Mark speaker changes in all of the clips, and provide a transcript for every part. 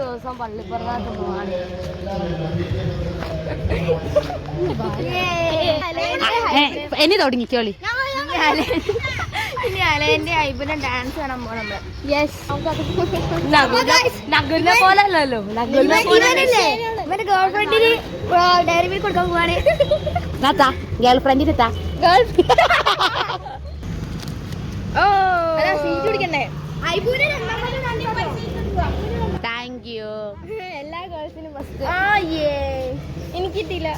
Speaker 1: ദിവസം പള്ളിപ്പുറത്ത് പോവാണ്.
Speaker 2: ഇനി തുടങ്ങിക്കോളി.
Speaker 1: ഇനി അലേന്റെ ഐബിന്റെ ഡാൻസ് കാണാൻ പോണം
Speaker 2: നമ്മൾ. പോലെ അല്ലല്ലോ നഗുലിനെ
Speaker 1: ഇവന്റെ ഗേൾ ഫ്രണ്ടിന് ഡയറി മിൽക്ക് കൊടുക്കാൻ പോവാണ്.
Speaker 2: ഗേൾഫ്രണ്ടിന് ഗേൾ ഫ്രണ്ടിന് താ.
Speaker 1: ഗേൾ ഓ. സീറ്റ് കുടിക്കണ്ടേ ഐബുവിനെ എനിക്ക് കിട്ടിയില്ല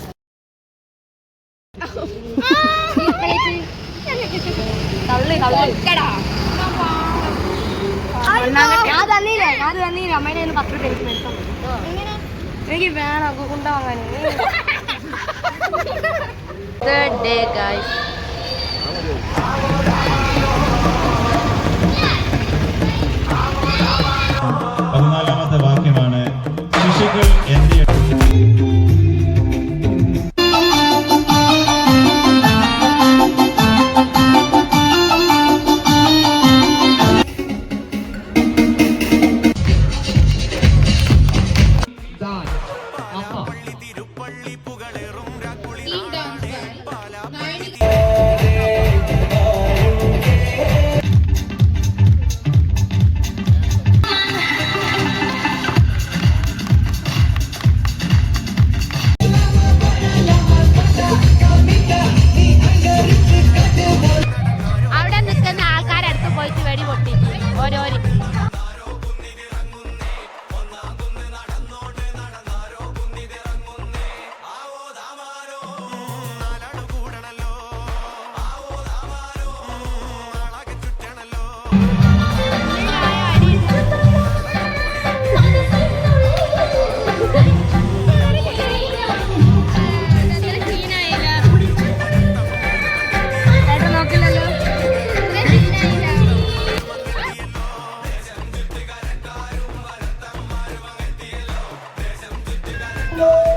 Speaker 1: അമ്മയുടെ പത്ത് രൂപ എനിക്ക് മേടിക്കാം എനിക്ക് വേണം കൊണ്ടുപോകാൻ
Speaker 2: തേർഡ് ഡേ ഗൈസ്
Speaker 3: പതിനാലാമത്തെ വാക്യമാണ് ശിശുക്കൾ
Speaker 2: favor, Pedro. Olha, olha. know.